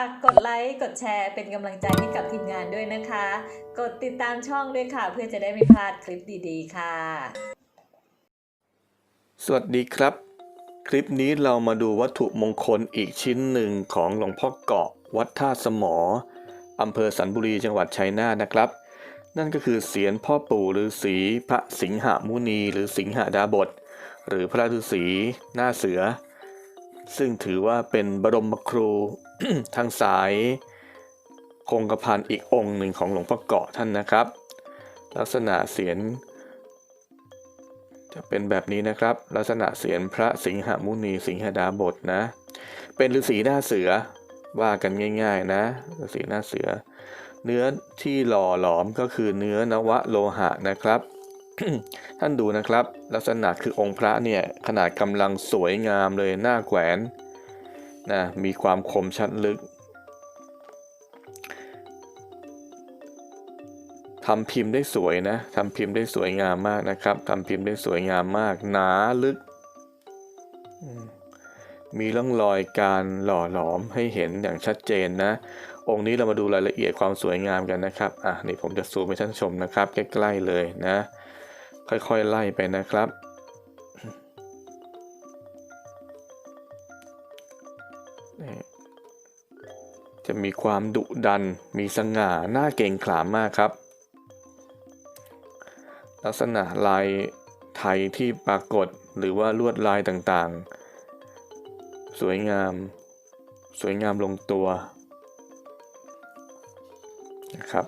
ากกดไลค์ กดแชร์เป็นกำลังใจให้กับทีมงานด้วยนะคะ กดติดตามช่องด้วยค่ะ เพื่อจะได้ไม่พลาดคลิปดีๆ ค่ะ สวัสดีครับ คลิปนี้เรามาดูวัตถุมงคลอีกชิ้นหนึ่งของหลวงพ่อเกาะ วัดท่าสมออำเภอสันบุรีจังหวัดชัยนาทนะครับ นั่นก็คือเสียงพ่อปู่ฤาษีพระสิงหมุนี หรือสิงหดาบท หรือพระฤาษีหน้าเสือ ซึ่งถือว่าเป็นบรมครูทางสายคงกระพันอีกองค์หนึ่งของหลวงพ่อเกาะท่านนะครับ ลักษณะเสียงจะเป็นแบบนี้นะครับ ลักษณะเสียงพระสิงหมุนีสิงหดาบทนะ เป็นฤาษีหน้าเสือว่ากันง่าย ๆ นะฤาษีหน้าเสือ เนื้อที่หล่อหลอมก็คือเนื้อนวะโลหะนะครับ ท่านดูนะครับ ลักษณะคือองค์พระเนี่ยขนาดกำลังสวยงามเลยหน้าแขวนนะมีความคมชัดลึกทำพิมพ์ได้สวยนะทำพิมพ์ได้สวยงามมากนะครับทำพิมพ์ได้สวยงามมาก หนาลึกมมีร่องรอยการหล่อหลอมให้เห็นอย่างชัดเจนนะ องค์นี้เรามาดูรายละเอียดความสวยงามกันนะครับ อะนี่ผมจะซูมให้ท่านชมนะครับ ใกล้ๆเลยนะ ค่อยๆไล่ไปนะครับ จะมีความดุดัน มีสง่าหน้าเก่งขลามมากครับ ลักษณะลายไทยที่ปรากฏหรือว่าลวดลายต่างๆ สวยงาม สวยงามลงตัวนะครับ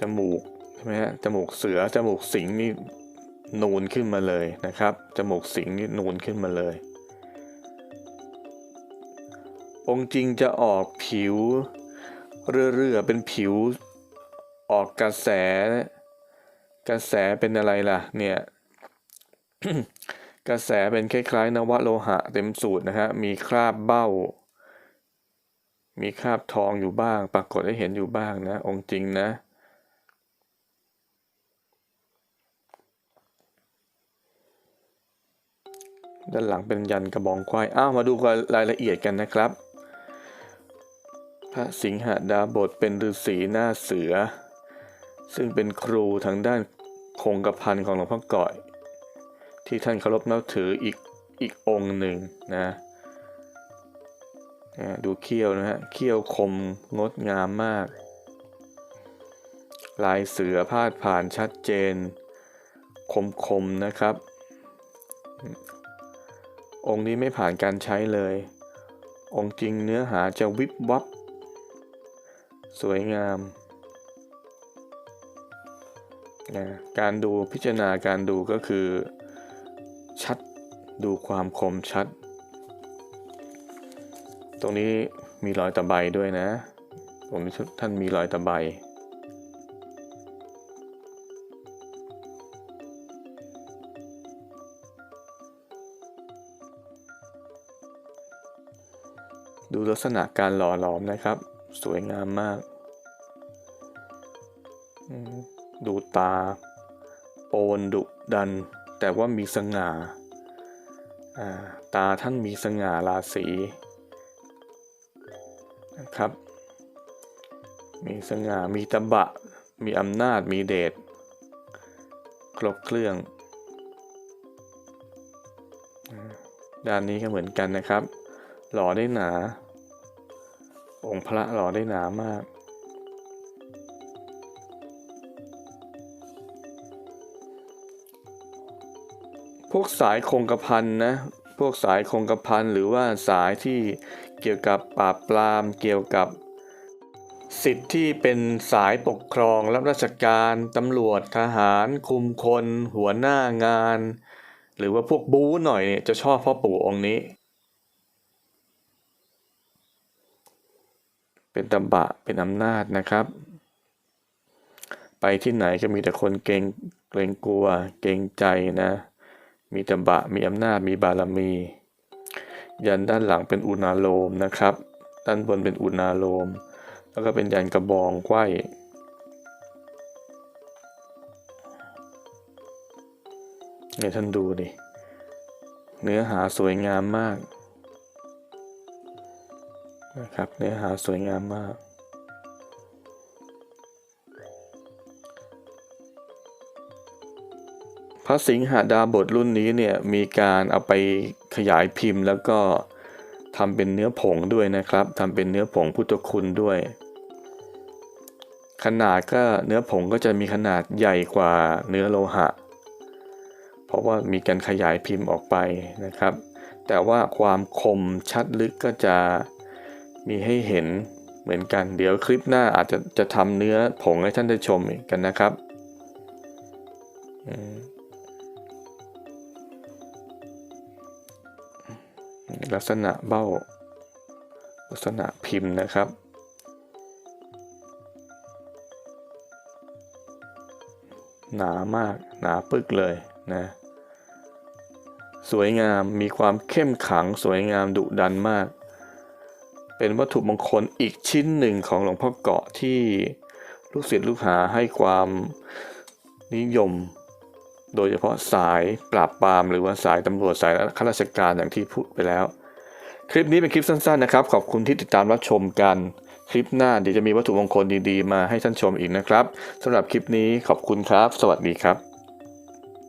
จมูก ช่ไหมฮะจมูกเสือจมูกสิงนี่นูนขึ้นมาเลยนะครับจมูกสิงนี่นูนขึ้นมาเลย องค์จริงจะออกผิวเรื่อๆเป็นผิวออกกระแส กระแสเป็นอะไรล่ะ เนี่ย กระแสเป็นคล้ายๆนวโลหะเต็มสูตรนะฮะมีคราบเบ้า มีคราบทองอยู่บ้าง ปรากฏให้เห็นอยู่บ้างนะ องค์จริงนะ ด้านหลังเป็นยันกระบองควาย อ้าว มาดูรายละเอียดกันนะครับ พระสิงหดาบทเป็นฤาษีหน้าเสือ ซึ่งเป็นครูทางด้านคงกระพันของหลวงพ่อก่อย ที่ท่านเคารพนับถืออีกอีกองหนึ่งนะดูเขี้ยวนะฮะ เขี้ยวคมงดงามมาก ลายเสือพาดผ่านชัดเจน คมคมๆนะครับ องค์นี้ไม่ผ่านการใช้เลย องค์จริงเนื้อหาจะวิบวับ สวยงามนะการดูพิจารณาการดูก็คือ ชัดดูความคมชัด ตรงนี้มีรอยตะไบด้วยนะ ตรงนี้ท่านมีรอยตะไบ ดูลักษณะการหล่อหลอมนะครับ สวยงามมาก ดูตา โปนดุดัน แต่ว่ามีสง่าตาท่านมีสง่าราศีนะครับ มีสง่ามีตบะ มีอำนาจมีเดชครบเครื่อง ด้านนี้ก็เหมือนกันนะครับ หล่อได้หนา องค์พระหล่อได้หนามาก พวกสายคงกระพันนะ พวกสายคงกระพันหรือว่าสายที่เกี่ยวกับปราบปราม เกี่ยวกับสิทธิ์ที่เป็นสายปกครองรับราชการ ตำรวจทหาร คุมคน หัวหน้างาน หรือว่าพวกบู๊หน่อยเนี่ยจะชอบพ่อปู่องค์นี้ เป็นตบะเป็นอำนาจนะครับ ไปที่ไหนก็มีแต่คนเกรงเกรงกลัว เกรงใจนะ มีตบะมีอำนาจมีบารมี ยันด้านหลังเป็นอุณาโลมนะครับ ด้านบนเป็นอุณาโลม แล้วก็เป็นยันกระบองไขว้เนี่ยท่านดูดิ เนื้อหาสวยงามมาก นะครับเนื้อหาสวยงามมาก พระสิงหาดาบทรุ่นนี้เนี่ยมีการเอาไปขยายพิมพ์ แล้วก็ทำเป็นเนื้อผงด้วยนะครับทำเป็นเนื้อผงพุทธคุณด้วย ขนาดก็เนื้อผงก็จะมีขนาดใหญ่กว่าเนื้อโลหะ เพราะว่ามีการขยายพิมพ์ออกไปนะครับ แต่ว่าความคมชัดลึกก็จะ มีให้เห็นเหมือนกัน เดี๋ยวคลิปหน้าอาจจะจะทำเนื้อผงให้ท่านได้ชมอีกกันนะครับลักษณะเบ้า ลักษณะพิมพ์นะครับหนามากหนาปึกเลยนะสวยงามมีความเข้มขังสวยงามดุดันมาก เป็นวัตถุมงคลอีกชิ้นหนึ่งของหลวงพ่อเกาะที่ลูกศิษย์ลูกหาให้ความนิยม โดยเฉพาะสายปราบปรามหรือว่าสายตำรวจสายข้าราชการอย่างที่พูดไปแล้ว คลิปนี้เป็นคลิปสั้นๆนะครับ ขอบคุณที่ติดตามรับชมกัน คลิปหน้าเดี๋ยวจะมีวัตถุมงคลดีๆ มาให้ท่านชมอีกนะครับสำหรับคลิปนี้ขอบคุณครับ สวัสดีครับ